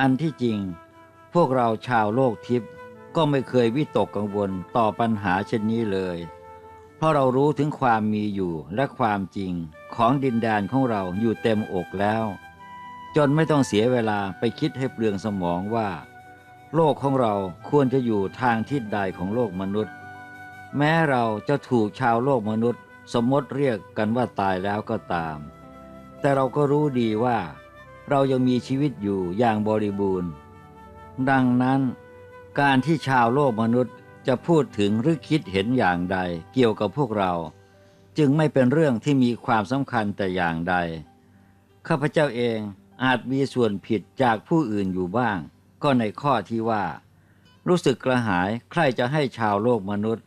อันที่จริง พวกเราชาวโลกทิพย์ก็ไม่เคยวิตกกังวลต่อปัญหาเช่นนี้เลย เพราะเรารู้ถึงความมีอยู่และความจริงของดินแดนของเราอยู่เต็มอกแล้ว จนไม่ต้องเสียเวลาไปคิดให้เปลืองสมองว่า โลกของเราควรจะอยู่ทางทิศใดของโลกมนุษย์ แม้เราจะถูกชาวโลกมนุษย์ สมมติเรียกกันว่าตายแล้วก็ตาม แต่เราก็รู้ดีว่า เรายังมีชีวิตอยู่อย่างบริบูรณ์ ดังนั้น การที่ชาวโลกมนุษย์จะพูดถึงหรือคิดเห็นอย่างใดเกี่ยวกับพวกเรา จึงไม่เป็นเรื่องที่มีความสำคัญแต่อย่างใด ข้าพเจ้าเองอาจมีส่วนผิดจากผู้อื่นอยู่บ้าง ก็ในข้อที่ว่า รู้สึกกระหายใครจะให้ชาวโลกมนุษย์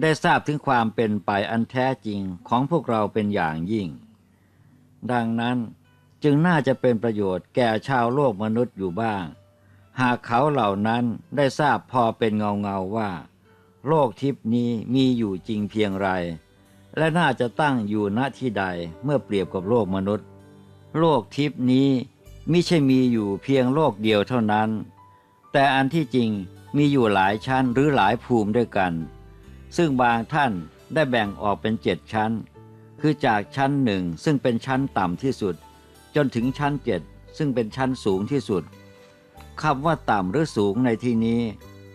ได้ทราบถึงความเป็นไปอันแท้จริงของพวกเราเป็นอย่างยิ่ง ดังนั้น จึงน่าจะเป็นประโยชน์แก่ชาวโลกมนุษย์อยู่บ้าง หากเขาเหล่านั้นได้ทราบพอเป็นเงาเงาว่า โลกทิพนี้มีอยู่จริงเพียงไร และน่าจะตั้งอยู่ณที่ใดเมื่อเปรียบกับโลกมนุษย์ โลกทิพนี้มิใช่มีอยู่เพียงโลกเดียวเท่านั้น แต่อันที่จริงมีอยู่หลายชั้นหรือหลายภูมิด้วยกัน ซึ่งบางท่านได้แบ่งออกเป็นเจ็ดชั้น คือจากชั้นหนึ่งซึ่งเป็นชั้นต่ำที่สุด จนถึงชั้นเจ็ดซึ่งเป็นชั้นสูงที่สุดคำว่าต่ำหรือสูงในที่นี้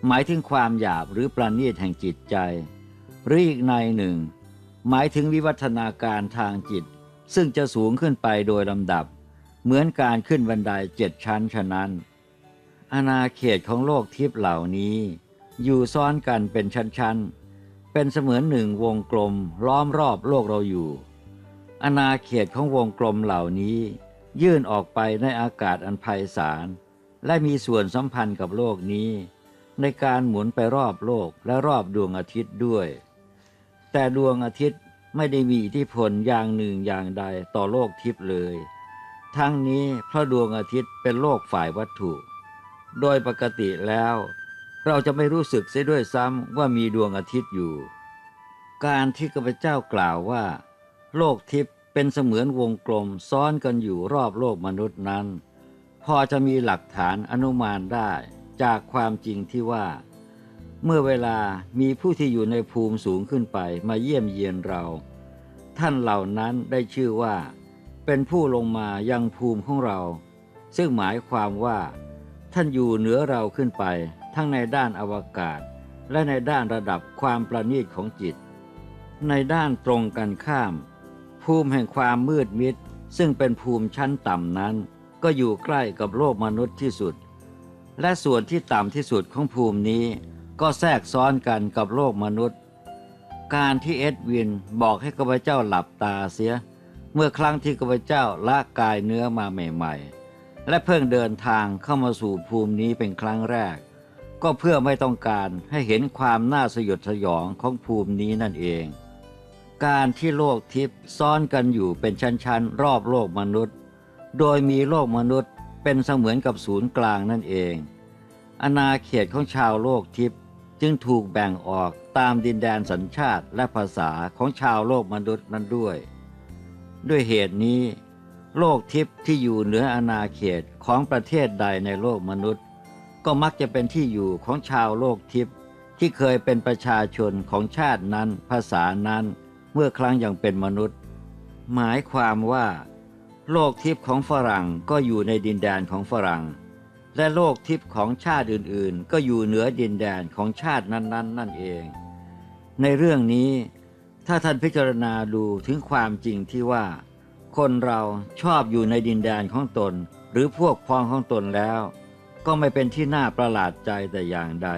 หมายถึงความหยาบหรือประณีตแห่งจิตใจ หรืออีกในหนึ่ง หมายถึงวิวัฒนาการทางจิต ซึ่งจะสูงขึ้นไปโดยลำดับ เหมือนการขึ้นบันไดเจ็ดชั้นฉะนั้น อาณาเขตของโลกทิพย์เหล่านี้ อยู่ซ้อนกันเป็นชั้นๆ เป็นเสมือนหนึ่งวงกลมล้อมรอบโลกเราอยู่อาณาเขตของวงกลมเหล่านี้ ยื่นออกไปในอากาศอันไพศาล และมีส่วนสัมพันธ์กับโลกนี้ ในการหมุนไปรอบโลกและรอบดวงอาทิตย์ด้วย แต่ดวงอาทิตย์ไม่ได้มีอิทธิพลอย่างหนึ่งอย่างใดต่อโลกทิพย์เลย ทั้งนี้เพราะดวงอาทิตย์เป็นโลกฝ่ายวัตถุ โดยปกติแล้ว เราจะไม่รู้สึกเสียด้วยซ้ำว่ามีดวงอาทิตย์อยู่ การที่ข้าพเจ้ากล่าวว่า โลกทิพย์ เป็นเสมือนวงกลมซ้อนกันอยู่รอบโลกมนุษย์นั้น พอจะมีหลักฐานอนุมานได้จากความจริงที่ว่า เมื่อเวลามีผู้ที่อยู่ในภูมิสูงขึ้นไปมาเยี่ยมเยียนเรา ท่านเหล่านั้นได้ชื่อว่า เป็นผู้ลงมายังภูมิของเรา ซึ่งหมายความว่า ท่านอยู่เหนือเราขึ้นไป ทั้งในด้านอวกาศ และในด้านระดับความประณีตของจิต ในด้านตรงกันข้าม ภูมิแห่งความมืดมิด ซึ่งเป็นภูมิชั้นต่ำนั้น ก็อยู่ใกล้กับโลกมนุษย์ที่สุด และส่วนที่ต่ำที่สุดของภูมินี้ ก็แทรกซ้อนกันกับโลกมนุษย์ การที่เอ็ดวินบอกให้ข้าพเจ้าหลับตาเสีย เมื่อครั้งที่ข้าพเจ้าละกายเนื้อมาใหม่ๆ และเพิ่งเดินทางเข้ามาสู่ภูมินี้เป็นครั้งแรก ก็เพื่อไม่ต้องการให้เห็นความน่าสยดสยองของภูมินี้นั่นเอง การที่โลกทิพย์ซ้อนกันอยู่เป็นชั้นๆ รอบโลกมนุษย์ โดยมีโลกมนุษย์เป็นเสมือนกับศูนย์กลางนั่นเอง อาณาเขตของชาวโลกทิพย์จึงถูกแบ่งออกตามดินแดนสัญชาติและภาษาของชาวโลกมนุษย์นั้นด้วย ด้วยเหตุนี้ โลกทิพย์ที่อยู่เหนืออาณาเขตของประเทศใดในโลกมนุษย์ ก็มักจะเป็นที่อยู่ของชาวโลกทิพย์ที่เคยเป็นประชาชนของชาตินั้น ภาษานั้น เมื่อครั้งยังเป็นมนุษย์ หมายความว่า โลกทิพย์ของฝรั่งก็อยู่ในดินแดนของฝรั่ง และโลกทิพย์ของชาติอื่นๆ ก็อยู่เหนือดินแดนของชาตินั้นๆนั่นเอง ในเรื่องนี้ ถ้าท่านพิจารณาดูถึงความจริงที่ว่า คนเราชอบอยู่ในดินแดนของตน หรือพวกพ้องของตนแล้ว ก็ไม่เป็นที่น่าประหลาดใจแต่อย่างใด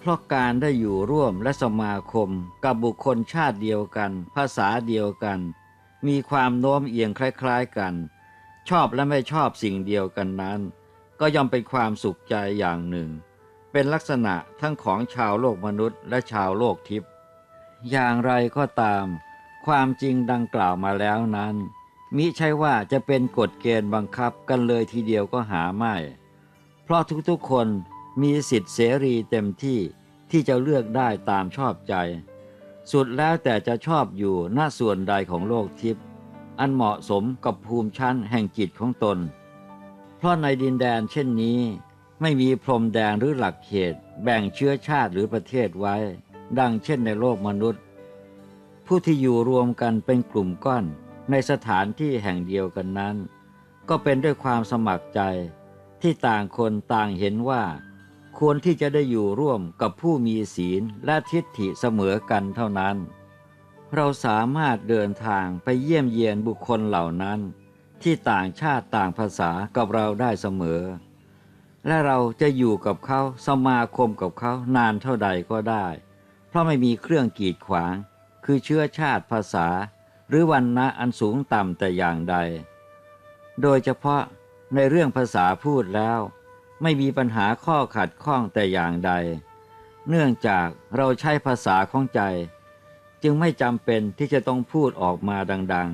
เพราะการได้อยู่ร่วมและสมาคมกับบุคคลชาติเดียวกัน ภาษาเดียวกัน มีความโน้มเอียงคล้ายๆกัน ชอบและไม่ชอบสิ่งเดียวกันนั้น ก็ย่อมเป็นความสุขใจอย่างหนึ่ง เป็นลักษณะทั้งของชาวโลกมนุษย์และชาวโลกทิพย์อย่างไรก็ตาม ความจริงดังกล่าวมาแล้วนั้น มิใช่ว่าจะเป็นกฎเกณฑ์บังคับกันเลยทีเดียวก็หาไม่ เพราะทุกๆคน มีสิทธิเสรีเต็มที่ที่จะเลือกได้ตามชอบใจ สุดแล้วแต่จะชอบอยู่หน้าส่วนใดของโลกทิพย์อันเหมาะสมกับภูมิชั้นแห่งจิตของตน เพราะในดินแดนเช่นนี้ ไม่มีพรมแดนหรือหลักเขต แบ่งเชื้อชาติหรือประเทศไว้ ดังเช่นในโลกมนุษย์ ผู้ที่อยู่รวมกันเป็นกลุ่มก้อนในสถานที่แห่งเดียวกันนั้น ก็เป็นด้วยความสมัครใจที่ต่างคนต่างเห็นว่า ควรที่จะได้อยู่ร่วมกับผู้มีศีลและทิฏฐิเสมอกันเท่านั้น เราสามารถเดินทางไปเยี่ยมเยียนบุคคลเหล่านั้น ที่ต่างชาติต่างภาษากับเราได้เสมอ และเราจะอยู่กับเขาสมาคมกับเขานานเท่าใดก็ได้ เพราะไม่มีเครื่องกีดขวาง คือเชื้อชาติภาษา หรือวันนะอันสูงต่ำแต่อย่างใด โดยเฉพาะในเรื่องภาษาพูดแล้ว ไม่มีปัญหาข้อขัดข้องแต่อย่างใด เนื่องจากเราใช้ภาษาของใจ จึงไม่จำเป็นที่จะต้องพูดออกมาดัง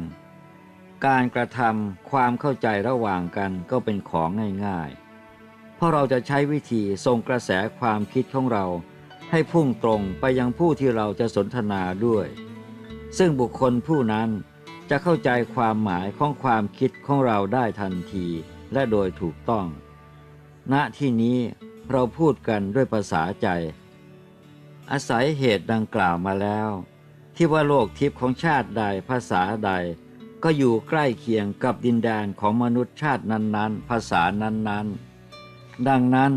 ๆ การกระทำความเข้าใจระหว่างกันก็เป็นของง่ายๆ เพราะเราจะใช้วิธีส่งกระแสความคิดของเรา ให้พุ่งตรงไปยังผู้ที่เราจะสนทนาด้วย ซึ่งบุคคลผู้นั้นจะเข้าใจความหมายของความคิดของเราได้ทันทีและโดยถูกต้อง ณที่นี้เราพูดกันด้วยภาษาใจ อาศัยเหตุดังกล่าวมาแล้ว ที่ว่าโลกทิพย์ของชาติใดภาษาใด ก็อยู่ใกล้เคียงกับดินแดนของมนุษย์ชาตินั้นๆ ภาษานั้นๆ ดังนั้น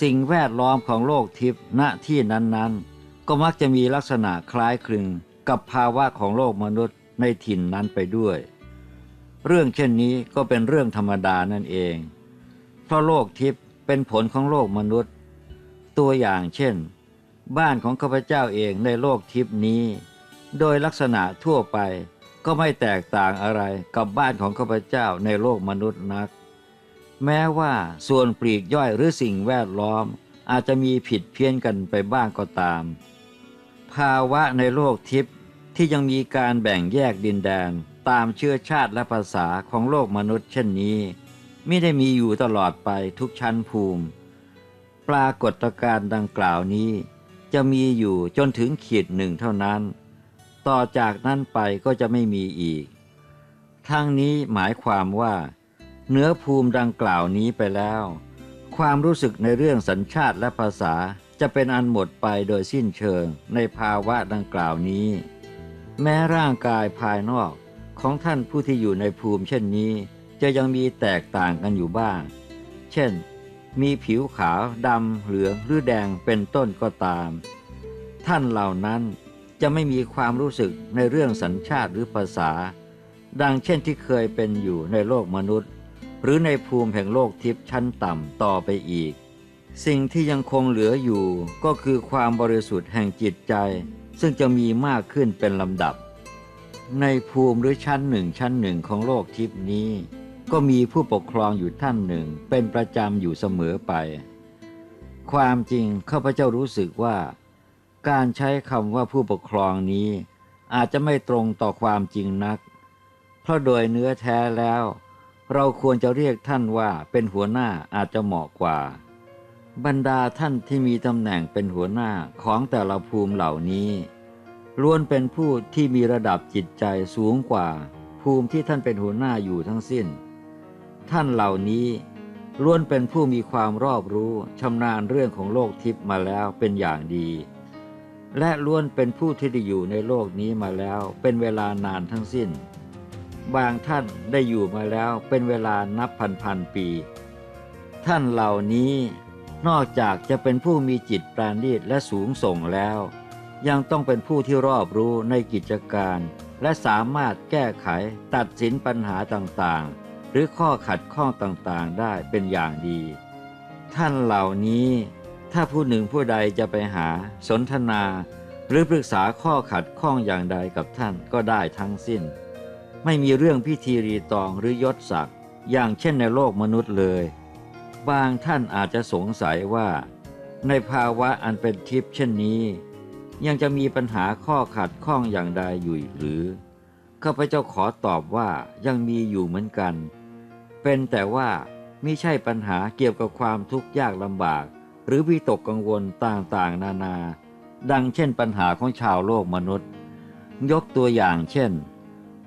สิ่งแวดล้อมของโลกทิพย์ณที่นั้นๆ ก็มักจะมีลักษณะคล้ายคลึงกับภาวะของโลกมนุษย์ในถิ่นนั้นไปด้วย เรื่องเช่นนี้ก็เป็นเรื่องธรรมดานั่นเอง เพราะโลกทิพย์เป็นผลของโลกมนุษย์ ตัวอย่างเช่น บ้านของข้าพเจ้าเองในโลกทิพย์นี้ โดยลักษณะทั่วไปก็ไม่แตกต่างอะไรกับบ้านของข้าพเจ้าในโลกมนุษย์นัก แม้ว่าส่วนปลีกย่อยหรือสิ่งแวดล้อมอาจจะมีผิดเพี้ยนกันไปบ้างก็ตาม ภาวะในโลกทิพย์ที่ยังมีการแบ่งแยกดินแดนตามเชื้อชาติและภาษาของโลกมนุษย์เช่นนี้ ม่ได้มีอยู่ตลอดไปทุกชั้นภูมิ ปรากฏการณ์ดังกล่าวนี้ จะมีอยู่จนถึงขีดหนึ่งเท่านั้น ต่อจากนั้นไปก็จะไม่มีอีก ทั้งนี้หมายความว่า เนื้อภูมิดังกล่าวนี้ไปแล้ว ความรู้สึกในเรื่องสัญชาติและภาษาจะเป็นอันหมดไปโดยสิ้นเชิงในภาวะดังกล่าวนี้ แม้ร่างกายภายนอกของท่านผู้ที่อยู่ในภูมิเช่นนี้ จะยังมีแตกต่างกันอยู่บ้าง เช่น มีผิวขาวดำเหลืองหรือแดงเป็นต้นก็ตาม ท่านเหล่านั้นจะไม่มีความรู้สึกในเรื่องสัญชาติหรือภาษา ดังเช่นที่เคยเป็นอยู่ในโลกมนุษย์ หรือในภูมิแห่งโลกทิพย์ชั้นต่ำต่อไปอีก สิ่งที่ยังคงเหลืออยู่ก็คือความบริสุทธิ์แห่งจิตใจ ซึ่งจะมีมากขึ้นเป็นลำดับ ในภูมิหรือชั้นหนึ่งชั้นหนึ่งของโลกทิพย์นี้ ก็มีผู้ปกครองอยู่ท่านหนึ่ง เป็นประจำอยู่เสมอไป ความจริงข้าพเจ้ารู้สึกว่า การใช้คำว่าผู้ปกครองนี้ อาจจะไม่ตรงต่อความจริงนัก เพราะโดยเนื้อแท้แล้ว เราควรจะเรียกท่านว่าเป็นหัวหน้าอาจจะเหมาะกว่า บรรดาท่านที่มีตำแหน่งเป็นหัวหน้าของแต่ละภูมิเหล่านี้ล้วนเป็นผู้ที่มีระดับจิตใจสูงกว่า ภูมิที่ท่านเป็นหัวหน้าอยู่ทั้งสิ้น ท่านเหล่านี้ล้วนเป็นผู้มีความรอบรู้ชำนาญเรื่องของโลกทิพย์มาแล้วเป็นอย่างดี และล้วนเป็นผู้ที่ได้อยู่ในโลกนี้มาแล้วเป็นเวลานานทั้งสิ้น บางท่านได้อยู่มาแล้วเป็นเวลานับพันพันปี ท่านเหล่านี้นอกจากจะเป็นผู้มีจิตปราณีตและสูงส่งแล้ว ยังต้องเป็นผู้ที่รอบรู้ในกิจการ และสามารถแก้ไขตัดสินปัญหาต่างๆ หรือข้อขัดข้องต่างๆได้เป็นอย่างดี ท่านเหล่านี้ถ้าผู้หนึ่งผู้ใดจะไปหาสนทนา หรือปรึกษาข้อขัดข้องอย่างใดกับท่านก็ได้ทั้งสิ้น ไม่มีเรื่องพิธีรีตองหรือยศศักดิ์อย่างเช่นในโลกมนุษย์เลย บางท่านอาจจะสงสัยว่า ในภาวะอันเป็นทิพย์เช่นนี้ ยังจะมีปัญหาข้อขัดข้องอย่างใดอยู่หรือข้าพเจ้าขอตอบว่ายังมีอยู่เหมือนกัน เป็นแต่ว่าม่ใช่ปัญหาเกี่ยวกับความทุกข์ยากลำบาก หรือวิตกกังวลต่างๆ นานา ดังเช่นปัญหาของชาวโลกมนุษย์ ยกตัวอย่างเช่น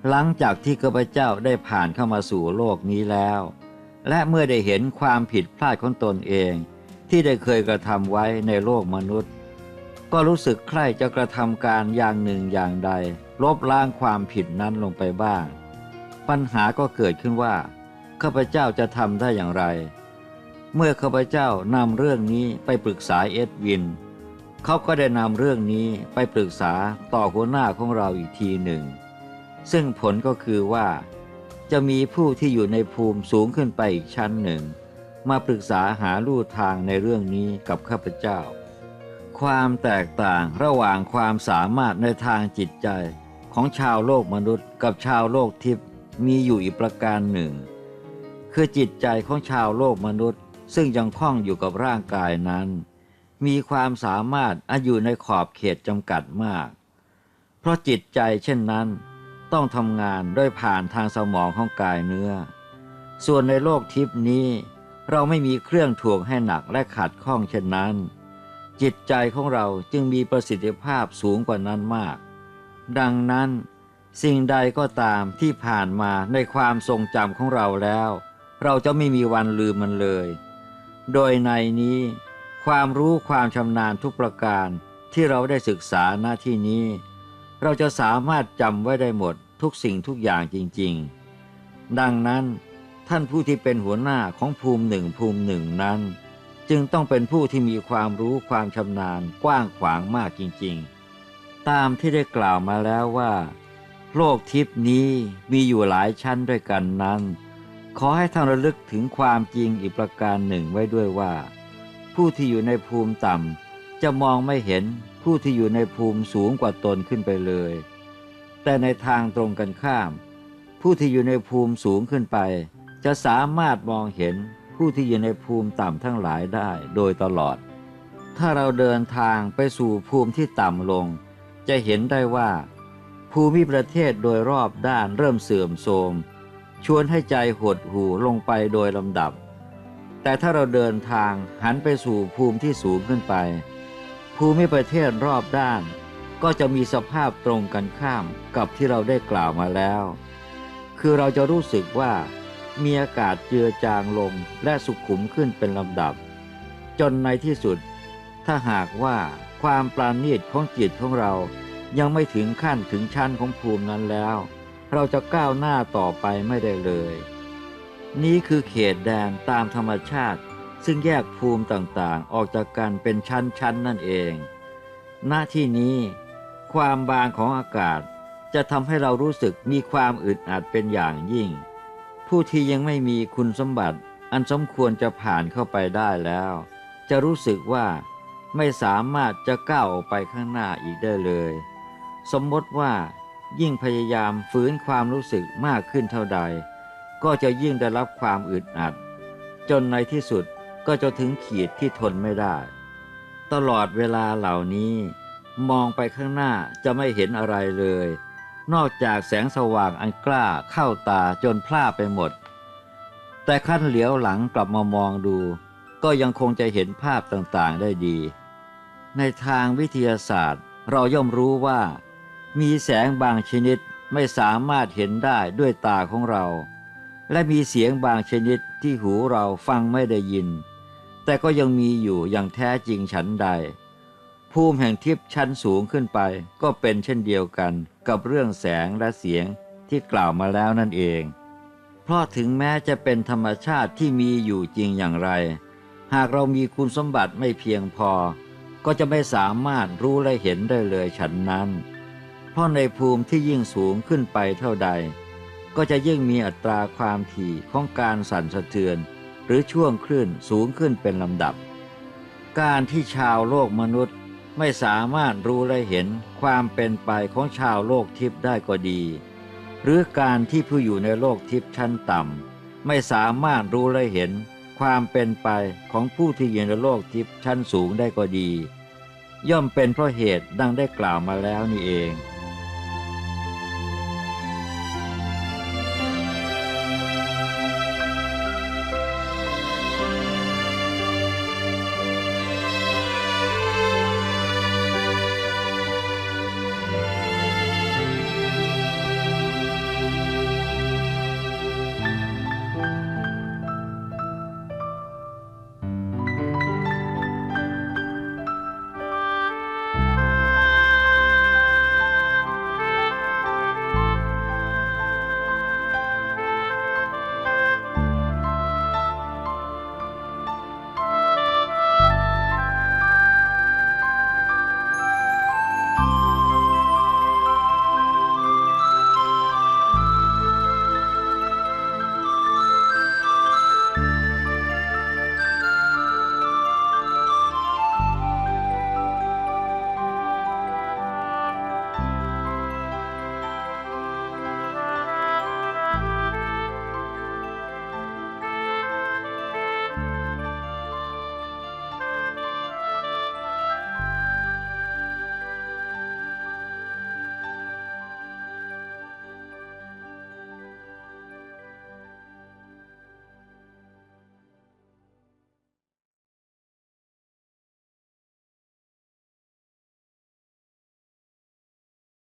หลังจากที่ข้าพเจ้าได้ผ่านเข้ามาสู่โลกนี้แล้ว และเมื่อได้เห็นความผิดพลาดของตนเอง ที่ได้เคยกระทำไว้ในโลกมนุษย์ ก็รู้สึกใคร่จะกระทำการอย่างหนึ่งอย่างใด ลบล้างความผิดนั้นลงไปบ้าง ปัญหาก็เกิดขึ้นว่า ข้าพเจ้าจะทำได้อย่างไร เมื่อข้าพเจ้านำเรื่องนี้ไปปรึกษาเอ็ดวิน เขาก็ได้นำเรื่องนี้ไปปรึกษาต่อหัวหน้าของเราอีกทีหนึ่ง ซึ่งผลก็คือว่า จะมีผู้ที่อยู่ในภูมิสูงขึ้นไปอีกชั้นหนึ่ง มาปรึกษาหาลู่ทางในเรื่องนี้กับข้าพเจ้า ความแตกต่างระหว่างความสามารถในทางจิตใจของชาวโลกมนุษย์กับชาวโลกทิพย์มีอยู่อีกประการหนึ่ง คือจิตใจของชาวโลกมนุษย์ ซึ่งยังคล้องอยู่กับร่างกายนั้น มีความสามารถอันอยู่ในขอบเขตจำกัดมาก เพราะจิตใจเช่นนั้น ต้องทำงานด้วยผ่านทางสมองของกายเนื้อ ส่วนในโลกทิพย์นี้ เราไม่มีเครื่องถ่วงให้หนักและขัดข้องเช่นนั้น จิตใจของเราจึงมีประสิทธิภาพสูงกว่านั้นมาก ดังนั้นสิ่งใดก็ตามที่ผ่านมาในความทรงจำของเราแล้ว เราจะไม่มีวันลืมมันเลย โดยในนี้ ความรู้ความชำนาญทุกประการที่เราได้ศึกษาหน้าที่นี้ เราจะสามารถจำไว้ได้หมดทุกสิ่งทุกอย่างจริง ๆ ดังนั้นท่านผู้ที่เป็นหัวหน้าของภูมิหนึ่งภูมิหนึ่งนั้น จึงต้องเป็นผู้ที่มีความรู้ความชำนาญกว้างขวางมากจริง ๆ ตามที่ได้กล่าวมาแล้วว่า โลกทิพย์นี้มีอยู่หลายชั้นด้วยกันนั้น ขอให้ท่านระลึกถึงความจริงอีกประการหนึ่งไว้ด้วยว่า ผู้ที่อยู่ในภูมิต่ำจะมองไม่เห็นผู้ที่อยู่ในภูมิสูงกว่าตนขึ้นไปเลย แต่ในทางตรงกันข้าม ผู้ที่อยู่ในภูมิสูงขึ้นไป จะสามารถมองเห็นผู้ที่อยู่ในภูมิต่ำทั้งหลายได้โดยตลอด ถ้าเราเดินทางไปสู่ภูมิที่ต่ำลง จะเห็นได้ว่า ภูมิประเทศโดยรอบด้านเริ่มเสื่อมโทรม ชวนให้ใจหดหู่ลงไปโดยลำดับ แต่ถ้าเราเดินทางหันไปสู่ภูมิที่สูงขึ้นไป ภูมิประเทศรอบด้าน ก็จะมีสภาพตรงกันข้ามกับที่เราได้กล่าวมาแล้ว คือเราจะรู้สึกว่ามีอากาศเจือจางลงและสุขุมขึ้นเป็นลำดับ จนในที่สุด ถ้าหากว่าความปราณีตของจิตของเรายังไม่ถึงขั้นถึงชั้นของภูมินั้นแล้ว เราจะก้าวหน้าต่อไปไม่ได้เลย นี้คือเขตแดนตามธรรมชาติ ซึ่งแยกภูมิต่างๆ ออกจากกันเป็นชั้นๆนั่นเองณที่นี้ ความบางของอากาศจะทำให้เรารู้สึกมีความอึดอัดเป็นอย่างยิ่ง ผู้ที่ยังไม่มีคุณสมบัติ อันสมควรจะผ่านเข้าไปได้แล้ว จะรู้สึกว่าไม่สามารถจะก้าวออกไปข้างหน้าอีกได้เลย สมมติว่า ยิ่งพยายามฝืนความรู้สึกมากขึ้นเท่าใด ก็จะยิ่งได้รับความอึดอัด จนในที่สุดก็จะถึงขีดที่ทนไม่ได้ ตลอดเวลาเหล่านี้ มองไปข้างหน้าจะไม่เห็นอะไรเลย นอกจากแสงสว่างอันกล้าเข้าตาจนพล่าไปหมด แต่ขั้นเหลียวหลังกลับมามองดู ก็ยังคงจะเห็นภาพต่างๆได้ดี ในทางวิทยาศาสตร์เราย่อมรู้ว่า มีแสงบางชนิดไม่สามารถเห็นได้ด้วยตาของเรา และมีเสียงบางชนิดที่หูเราฟังไม่ได้ยิน แต่ก็ยังมีอยู่อย่างแท้จริงฉันใด ภูมิแห่งทิพย์ชั้นสูงขึ้นไปก็เป็นเช่นเดียวกันกับเรื่องแสงและเสียงที่กล่าวมาแล้วนั่นเอง เพราะถึงแม้จะเป็นธรรมชาติที่มีอยู่จริงอย่างไร หากเรามีคุณสมบัติไม่เพียงพอ ก็จะไม่สามารถรู้และเห็นได้เลยฉันนั้น เพราะในภูมิที่ยิ่งสูงขึ้นไปเท่าใด ก็จะยิ่งมีอัตราความถี่ของการสั่นสะเทือน หรือช่วงคลื่นสูงขึ้นเป็นลำดับ การที่ชาวโลกมนุษย์ไม่สามารถรู้และเห็นความเป็นไปของชาวโลกทิพย์ได้ก็ดี หรือการที่ผู้อยู่ในโลกทิพย์ชั้นต่ำไม่สามารถรู้และเห็นความเป็นไปของผู้ที่อยู่ในโลกทิพย์ชั้นสูงได้ก็ดี ย่อมเป็นเพราะเหตุดังได้กล่าวมาแล้วนี่เอง